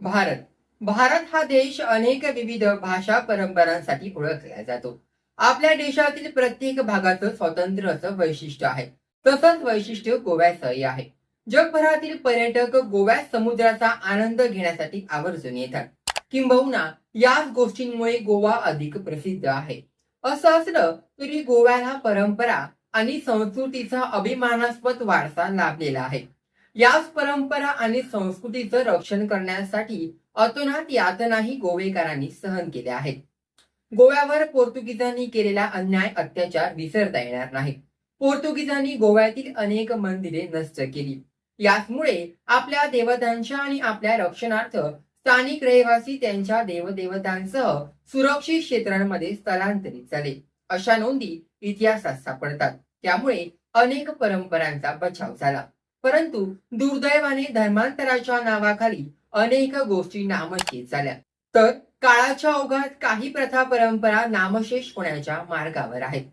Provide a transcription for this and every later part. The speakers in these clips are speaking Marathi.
भारत. भारत हा देश अनेक विविध भाषा परंपरांसाठी ओळखला जातो. आपल्या देशातील प्रत्येक भागाचं स्वतंत्र असं वैशिष्ट्य आहे. तसंच वैशिष्ट्य गोव्याचंही आहे. जगभरातील पर्यटक गोव्यात समुद्राचा आनंद घेण्यासाठी आवर्जून येतात. किंबहुना याच गोष्टींमुळे गोवा अधिक प्रसिद्ध आहे. असं असलं तरी गोव्याला परंपरा आणि संस्कृतीचा अभिमानास्पद वारसा लाभलेला आहे. याच परंपरा आणि संस्कृतीचं रक्षण करण्यासाठी अतोनात यातनाही गोवेकरांनी सहन केल्या आहेत. गोव्यावर पोर्तुगीजांनी केलेला अन्याय अत्याचार विसरता येणार नाही. पोर्तुगीजांनी गोव्यातील अनेक मंदिरे नष्ट केली. याचमुळे आपल्या देवतांच्या आणि आपल्या रक्षणार्थ स्थानिक रहिवासी त्यांच्या देवदेवतांसह सुरक्षित क्षेत्रांमध्ये स्थलांतरित झाले. अशा नोंदी इतिहासात सापडतात. त्यामुळे अनेक परंपरांचा बचाव झाला. परंतु दुर्दैवाने धर्मांतराच्या नावाखाली अनेक गोष्टी नामशेष झाल्या. तर काळाच्या ओघात काही प्रथा परंपरा नामशेष होण्याच्या मार्गावर आहेत.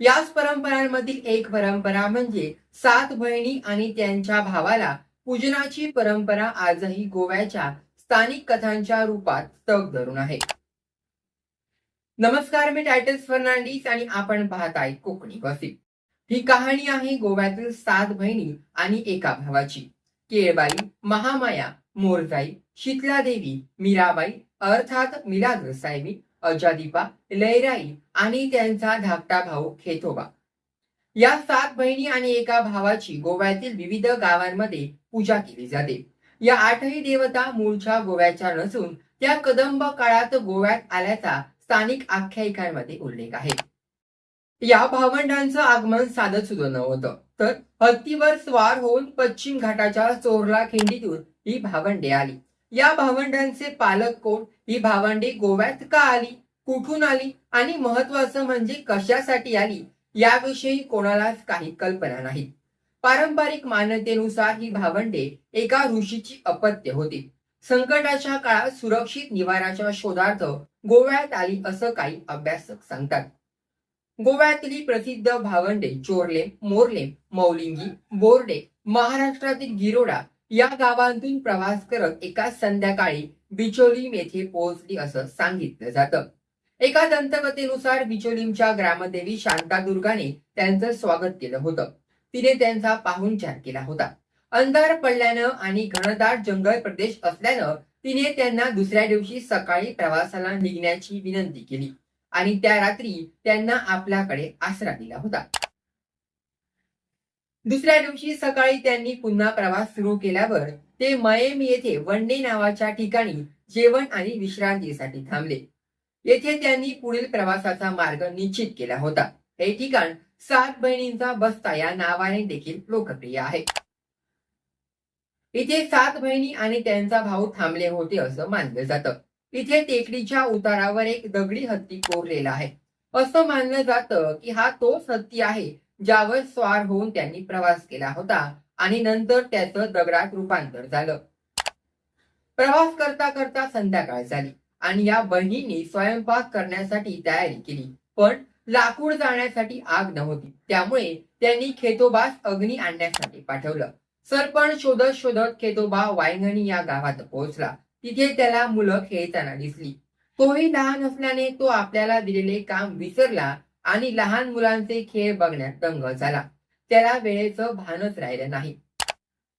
याच परंपरांमधील एक परंपरा म्हणजे सात बहिणी आणि त्यांच्या भावाला पूजनाची परंपरा आजही गोव्याच्या स्थानिक कथांच्या रूपात तग धरून आहे. नमस्कार मी टायटल्स फर्नांडिस आणि आपण पाहताय कोकणी गॉसिप ही कहाणी आहे गोव्यातील सात बहिणी आणि एका भावाची. केळबाई महामाया मोरजाई शीतलादेवी मीराबाई अर्थात मिलाग्र साहेबी अजादीपा लैराई आणि त्यांचा धाकटा भाऊ खेतोबा. या सात बहिणी आणि एका भावाची गोव्यातील विविध गावांमध्ये पूजा केली जाते. या आठही देवता मूळच्या गोव्याच्या नसून त्या कदंब काळात गोव्यात आल्याचा स्थानिक आख्यायिकांमध्ये उल्लेख आहे. या भावंडांचं आगमन साधत सुद्धा नव्हतं तर हत्तीवर स्वार होऊन पश्चिम घाटाच्या चोरला खिंडीतून ही भावंडे आली. या भावंडांचे पालक कोण? ही भावंडे गोव्यात का आली? कुठून आली? आणि महत्वाचं म्हणजे कशासाठी आली? याविषयी कोणालाच काही कल्पना नाही. पारंपरिक मान्यतेनुसार ही भावंडे एका ऋषीची अपत्य होती. संकटाच्या काळात सुरक्षित निवाराच्या शोधार्थ गोव्यात आली असं काही अभ्यासक सांगतात. गोव्यातली प्रसिद्ध भावंडे चोरले मोरले मौलिंगी बोर्डे महाराष्ट्रातील गिरोडा या गावांतून प्रवास करत एका संध्याकाळी बिचोलीम येथे पोहोचली असं सांगितलं जातं. एका दंतकथेनुसार बिचोलीमच्या ग्रामदेवी शांतादुर्गाने त्यांचं स्वागत केलं होतं. तिने त्यांचा पाहुणचार केला होता. अंधार पडल्यानं आणि घनदाट जंगल प्रदेश असल्यानं तिने त्यांना दुसऱ्या दिवशी सकाळी प्रवासाला निघण्याची विनंती केली. आणि त्या रात्री त्यांना आपल्याकडे आसरा दिला होता. दुसऱ्या दिवशी सकाळी त्यांनी पुन्हा प्रवास सुरू केल्यावर ते मयेम येथे वंडे नावाच्या ठिकाणी जेवण आणि विश्रांतीसाठी थांबले. येथे त्यांनी पुढील प्रवासाचा मार्ग निश्चित केला होता. हे ठिकाण सात बहिणींचा बस्ता या नावाने देखील लोकप्रिय आहे. इथे सात बहिणी आणि त्यांचा भाऊ थांबले होते असं मानलं जातं. इथे टेकडीच्या उतारावर एक दगडी हत्ती कोरलेला आहे. असं मानलं जातं की हा तोच हत्ती आहे ज्यावर स्वार होऊन त्यांनी प्रवास केला होता आणि नंतर त्याचं दगडात रूपांतर झालं. प्रवास करता करता संध्याकाळ झाली आणि या बहिणींनी स्वयंपाक करण्यासाठी तयारी केली. पण लाकूड जाण्यासाठी आग नव्हती. त्यामुळे त्यांनी खेतोबास अग्नी आणण्यासाठी पाठवलं. सरपण शोधत शोधत खेतोबा वायंगणी या गावात पोहोचला. तिथे त्याला मुलं खेळताना दिसली. तोही लहान असल्याने तो आपल्याला दिलेले काम विसरला आणि लहान मुलांचे खेळ बघण्यात दंग झाला. त्याला वेळेचं भानच राहिलं नाही.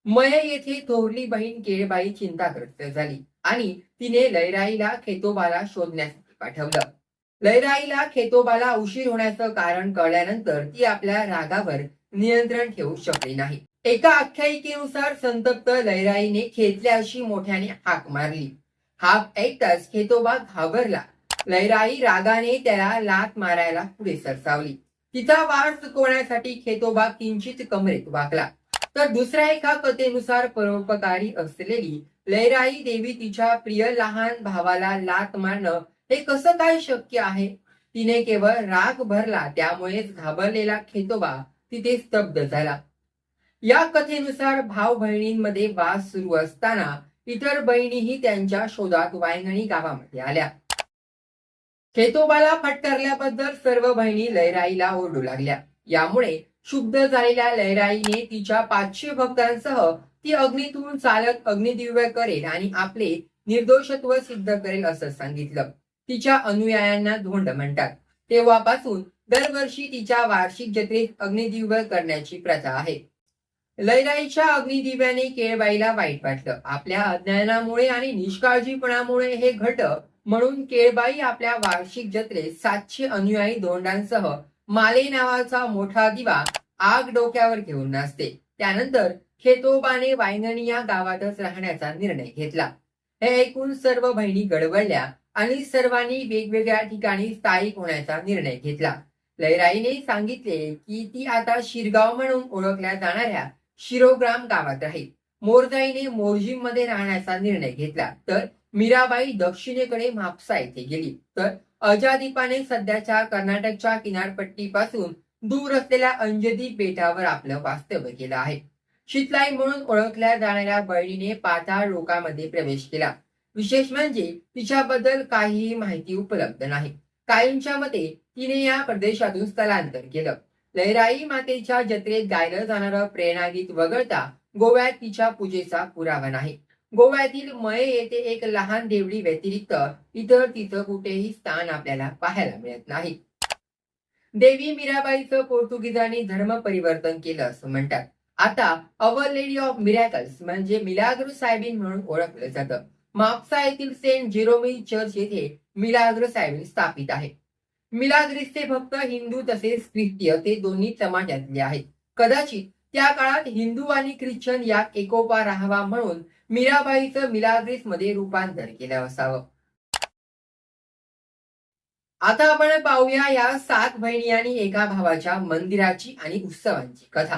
मय येथे थोरली बहीण केळबाई चिंताग्रस्त झाली आणि तिने लयराईला खेतोबाला शोधण्यासाठी पाठवलं. लयराईला खेतोबाला उशीर होण्याचं कारण कळल्यानंतर ती आपल्या रागावर नियंत्रण ठेवू शकली नाही. एका आख्यायिकेनुसार संतप्त लैराईने खेचल्या अशी मोठ्याने हाक मारली. हाक ऐकताच खेतोबा घाबरला. लैराई रागाने त्याला लात मारायला पुढे सरसावली. तिचा वार चुकवण्यासाठी खेतोबा किंचित कमरेत वाकला. तर दुसऱ्या एका कथेनुसार परोपकारी असलेली लैराई देवी तिच्या प्रिय लहान भावाला लात मारणं हे कसं काय शक्य आहे? तिने केवळ राग भरला त्यामुळेच घाबरलेला खेतोबा तिथे स्तब्ध झाला. या कथेनुसार भाऊ बहिणींमध्ये वास सुरू असताना इतर बहिणीही त्यांच्या शोधात वायंगणी गावामध्ये आल्या. खेतोबाला फटकारल्याबद्दल सर्व बहिणी लयराईला ओरडू लागल्या. यामुळे शुद्ध झालेल्या लयराईने तिच्या पाचशे भक्तांसह ती अग्नीतून चालत अग्निदिव्य करेल आणि आपले निर्दोषत्व सिद्ध करेल असं सांगितलं. तिच्या अनुयायांना धोंड म्हणतात. तेव्हापासून दरवर्षी तिच्या वार्षिक जत्रेत अग्निदिव्य करण्याची प्रथा आहे. लैलाईच्या अग्निदिव्याने केळबाईला वाईट वाटलं. आपल्या अज्ञानामुळे आणि निष्काळजीपणामुळे हे घटक म्हणून केळबाई आपल्या वार्षिक जत्रेत सातशे अनुयायी धोंडांसह माले नावाचा मोठा दिवा आग डोक्यावर घेऊन नाचते. त्यानंतर खेतोबाने वायंगणी या गावातच राहण्याचा निर्णय घेतला. हे ऐकून सर्व बहिणी गडबडल्या आणि सर्वांनी वेगवेगळ्या ठिकाणी स्थायिक होण्याचा निर्णय घेतला. लैराईने सांगितले की ती आता शिरगाव म्हणून ओळखल्या जाणाऱ्या शिरोग्राम गावात राहील मोरजाईने मोरजीममध्ये राहण्याचा निर्णय घेतला. तर मीराबाई दक्षिणेकडे म्हापसा येथे गेली. तर अजादीपाने सध्याच्या कर्नाटकच्या किनारपट्टीपासून दूर असलेल्या अंजदी बेटावर आपलं वास्तव्य केलं आहे. शीतलाई म्हणून ओळखल्या जाणाऱ्या बहिणीने पाताळ लोकांमध्ये प्रवेश केला. विशेष म्हणजे तिच्याबद्दल काहीही माहिती उपलब्ध नाही. काहींच्या मते तिने या प्रदेशातून स्थलांतर केलं. लहराई मातेच्या जत्रेत गायलं जाणारं प्रेरणागीत वगळता गोव्यात तिच्या पूजेचा पुरावा नाही. गोव्यातील मये येथे एक लहान देवळी व्यतिरिक्त इतर तिथं कुठेही स्थान आपल्याला पाहायला मिळत नाही. देवी मीराबाईचं पोर्तुगीजांनी धर्म परिवर्तन केलं असं म्हणतात. आता अवर लेडी ऑफ मिरॅकल्स म्हणजे मिलाग्र साहेबीन म्हणून ओळखलं जातं. मापसा येथील सेंट जिरोमी चर्च येथे मिलाग्र साहेबीन स्थापित आहे. मिलाग्रिसचे भक्त हिंदू तसेच ख्रिस्तीय ते दोन्ही समाजातले आहेत. कदाचित त्या काळात हिंदू आणि ख्रिश्चन यात एकोपा राहावा म्हणून मीराबाईचं मिलाग्रिसमध्ये रूपांतर केलं असावं. आता आपण पाहूया या सात बहिणी आणि एका भावाच्या मंदिराची आणि उत्सवांची कथा.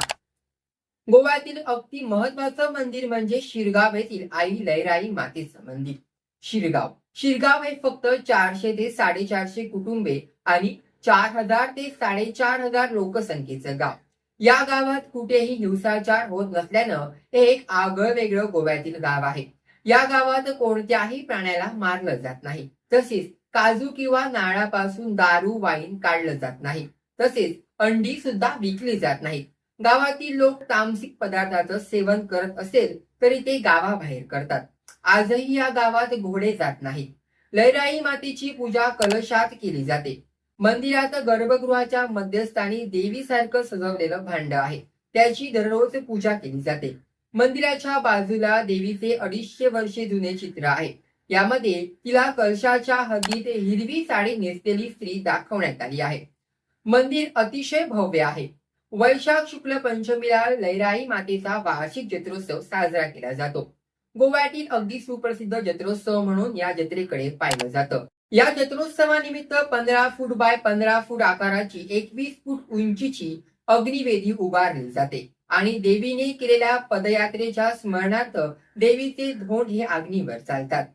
गोव्यातील अगदी महत्वाचं मंदिर म्हणजे शिरगाव येथील आई लैराई मातेचं मंदिर. शिरगाव. शिरगाव हे फक्त चारशे ते साडेचारशे कुटुंबे आणि चार हजार ते साडेचार हजार लोकसंख्येचं गाव. या गावात कुठेही हिंसाचार होत नसल्यानं हे एक आगळं वेगळं गोव्यातील गाव आहे. या गावात कोणत्याही प्राण्याला मारलं जात नाही. तसेच काजू किंवा नारळापासून दारू वाईन काढलं जात नाही. तसेच अंडी सुद्धा विकली जात नाही गावातील लोक तामसिक पदार्थाचं सेवन करत असेल तरी ते गावाबाहेर करतात. आजही या गावात घोडे जात नाहीत. लैराई मातेची पूजा कलशात केली जाते. मंदिरात गर्भगृहाच्या मध्यस्थानी देवीसारखं सजवलेलं भांड आहे. त्याची दररोज पूजा केली जाते. मंदिराच्या बाजूला देवीचे अडीचशे वर्षे जुने चित्र आहे. यामध्ये तिला कलशाच्या हद्दीत हिरवी साडी नेसलेली स्त्री दाखवण्यात आली आहे. मंदिर अतिशय भव्य आहे. वैशाख शुक्ल पंचमीला लैराई मातेचा वार्षिक जत्रोत्सव साजरा केला जातो. गोव्यातील अगदी सुप्रसिद्ध जत्रोत्सव म्हणून या जत्रेकडे पाहिलं जातं. या जत्रोत्सवानिमित्त पंधरा फूट बाय पंधरा फूट आकाराची एकवीस फूट उंचीची अग्निवेदी उभारली जाते आणि देवीने केलेल्या पदयात्रेच्या स्मरणार्थ देवीचे धोंड हे अग्नीवर चालतात.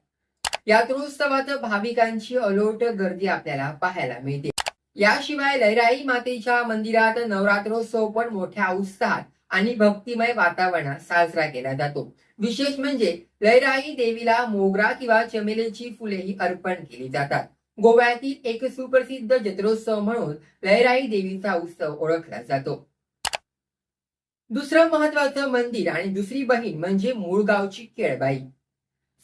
यात्रोत्सवात भाविकांची अलोट गर्दी आपल्याला पाहायला मिळते. याशिवाय लयराई मातेच्या मंदिरात नवरात्रोत्सव पण मोठ्या उत्साहात आणि भक्तिमय वातावरणात साजरा केला जातो. विशेष म्हणजे लयराई देवीला मोगरा किंवा चमेलीची फुलेही अर्पण केली जातात. गोव्यातील एक सुप्रसिद्ध जत्रोत्सव म्हणून लयराई देवीचा उत्सव ओळखला जातो. दुसरं महत्वाचं मंदिर आणि दुसरी बहीण म्हणजे मूळगावची केळबाई.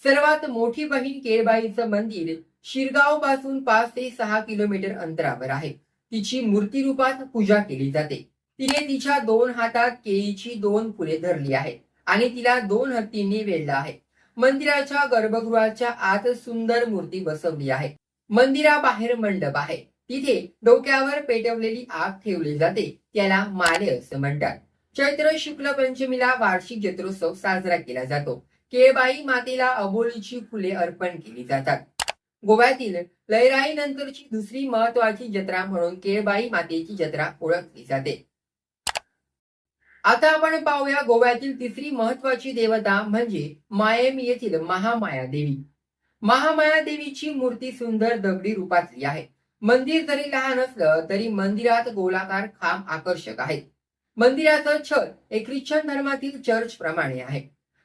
सर्वात मोठी बहीण केळबाईचं मंदिर शिरगावपासून पाच ते सहा किलोमीटर अंतरावर आहे. तिची मूर्ती रूपात पूजा केली जाते. तिने तिच्या दोन हातात केळीची दोन फुले धरली आहेत आणि तिला दोन हत्तींनी वेढलं आहे. मंदिराच्या गर्भगृहाच्या आत सुंदर मूर्ती बसवली आहे. मंदिराबाहेर मंडप आहे. तिथे डोक्यावर पेटवलेली आग ठेवली जाते. त्याला माले असं म्हणतात. चैत्र शुक्ल पंचमीला वार्षिक जत्रोत्सव साजरा केला जातो. केळबाई मातेला अबोलीची फुले अर्पण केली जातात. गोव्यातील लयराई नंतरची दुसरी महत्वाची जत्रा म्हणून केळबाई मातेची जत्रा ओळखली जाते. आता आपण पाहूया गोव्यातील तिसरी महत्वाची देवता म्हणजे मायम येथील महामाया देवी. महामाया देवीची मूर्ती सुंदर दगडी रूपातली आहे. मंदिर जरी लहान असलं तरी मंदिरात गोलाकार खांब आकर्षक आहेत मंदिराचं छत हे ख्रिश्चन धर्मातील चर्च प्रमाणे आहे.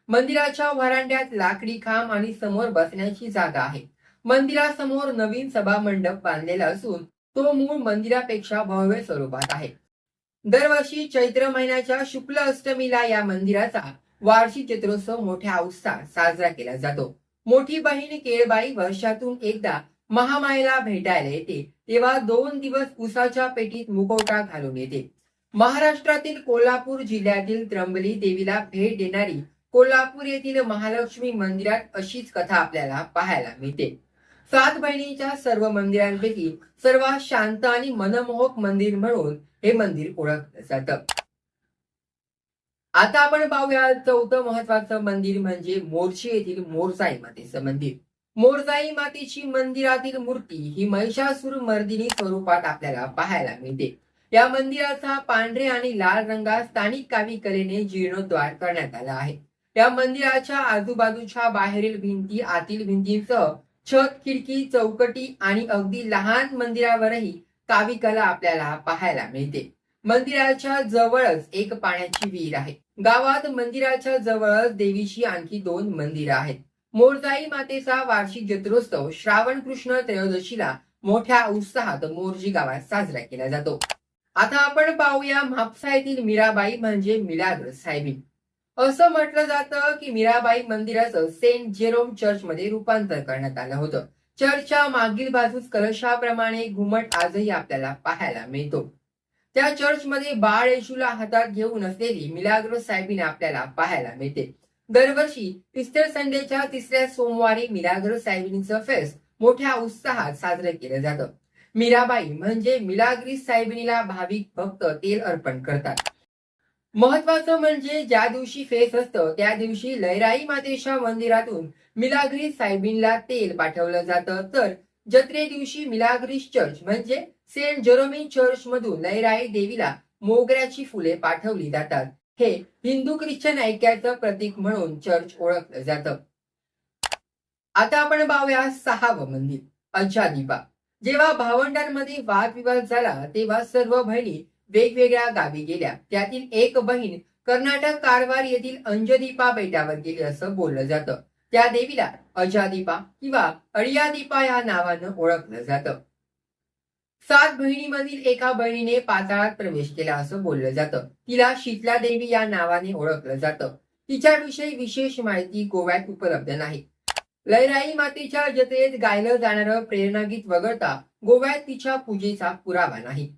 मंदिराच्या व्हरांड्यात लाकडी खांब आणि समोर बसण्याची जागा आहे. मंदिरासमोर नवीन सभा मंडप बांधलेला असून तो मूळ मंदिरापेक्षा भव्य स्वरूपात आहे. दरवर्षी चैत्र महिन्याच्या शुक्ल अष्टमीला या मंदिराचा वार्षिक चित्रोत्सव मोठ्या उत्साहात साजरा केला जातो. मोठी बहीण केळबाई वर्षातून एकदा महामायला भेटायला येते तेव्हा दोन दिवस उसाच्या पेटीत मुखवटा घालून येते. महाराष्ट्रातील कोल्हापूर जिल्ह्यातील त्र्यंबली देवीला भेट देणारी कोल्हापूर येथील महालक्ष्मी मंदिरात अशीच कथा आपल्याला पाहायला मिळते. सात बहिणीच्या सर्व मंदिरांपैकी सर्वात शांत आणि मनमोहक मंदिर म्हणून हे मंदिर ओळखलं जातं. आता आपण पाहूया चौथं महत्वाचं मंदिर म्हणजे मोर्शी येथील मोरसाई मातेचं मंदिर. मोरसाई मातेची मंदिरातील मूर्ती ही महिषासूर मर्दिनी स्वरूपात आपल्याला पाहायला मिळते. या मंदिराचा पांढरे आणि लाल रंगात स्थानिक कावी कलेने जीर्णोद्धार करण्यात आला आहे. या मंदिराच्या आजूबाजूच्या बाहेरील भिंती आतील भिंतींसह छत खिडकी चौकटी आणि अगदी लहान मंदिरावरही कावी कला आपल्याला पाहायला मिळते. मंदिराच्या जवळच एक पाण्याची विहीर आहे. गावात मंदिराच्या जवळच देवीची आणखी दोन मंदिरं आहेत. मोरजाई मातेचा वार्षिक जत्रोत्सव श्रावण कृष्ण त्रयोदशीला मोठ्या उत्साहात मोरजी गावात साजरा केला जातो. आता आपण पाहूया म्हापसा येथील मीराबाई म्हणजे मिलाग्र साहेबी. असं म्हटलं जातं की मीराबाई मंदिराचं सेंट जेरोम चर्च मध्ये रूपांतर करण्यात आलं होतं. चर्चच्या मागील बाजूस कलशाप्रमाणे घुमट आजही आपल्याला पाहायला मिळतो. त्या चर्चमध्ये बाळ येशूला हातात घेऊन असलेली मिलाग्रो साहेबीन आपल्याला पाहायला मिळते. दरवर्षी इस्टर संडेच्या तिसऱ्या सोमवारी मिलाग्रो साहेबींचं फेस्ट मोठ्या उत्साहात साजरं केलं जातं. मीराबाई म्हणजे मिलाग्री साहेबिनीला भाविक भक्त तेल अर्पण करतात. महत्वाचं म्हणजे ज्या दिवशी फेस असतं त्या दिवशी लयराई मातेच्या मंदिरातून मिलाग्रीस साहेबींना तेल पाठवलं जातं. तर जत्रे दिवशी मिलाग्रीस चर्च म्हणजे सेंट जेरोमिन चर्च मधून लयराई देवीला मोगऱ्याची फुले पाठवली जातात. हे हिंदू ख्रिश्चन ऐक्याचं प्रतीक म्हणून चर्च ओळखलं जातं. आता आपण पाहूया सहावं मंदिर अज्जादीपा जेव्हा भावंडांमध्ये वादविवाद झाला तेव्हा सर्व बहिणी वेगवेगळ्या गावी गेल्या. त्यातील एक बहीण कर्नाटक कारवार येथील अंजदीपा बेटावर गेली असं बोललं जातं. त्या देवीला अजादीपा किंवा अडियादीपा या नावानं ओळखलं जातं. सात बहिणीमधील एका बहिणीने पाताळात प्रवेश केला असं बोललं जातं. तिला शीतला देवी या नावाने ओळखलं जातं. तिच्याविषयी विशेष माहिती गोव्यात उपलब्ध नाही. लयराई मातेच्या जत्रेत गायलं जाणारं प्रेरणागीत वगळता गोव्यात तिच्या पूजेचा पुरावा नाही.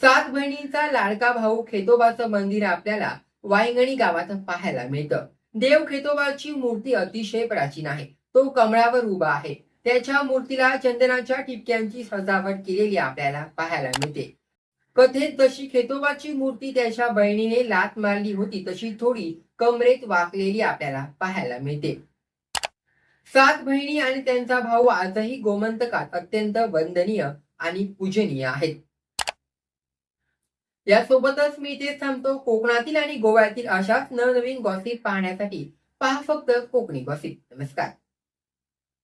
सात बहिणींचा लाडका भाऊ खेतोबाचं मंदिर आपल्याला वायंगणी गावात पाहायला मिळतं. देव खेतोबाची मूर्ती अतिशय प्राचीन आहे. तो कमळावर उभा आहे. त्याच्या मूर्तीला चंदनाच्या ठिपक्यांची सजावट केलेली आपल्याला पाहायला मिळते. कथेत जशी खेतोबाची मूर्ती त्याच्या बहिणीने लात मारली होती तशी थोडी कमरेत वाकलेली आपल्याला पाहायला मिळते. सात बहिणी आणि त्यांचा भाऊ आजही गोमंतकात अत्यंत वंदनीय आणि पूजनीय आहेत. यासोबतच मी इथे थांबतो. कोकणातील आणि गोव्यातील अशाच नवनवीन गॉसिप पाहण्यासाठी. पहा फक्त कोकणी गॉसिप नमस्कार.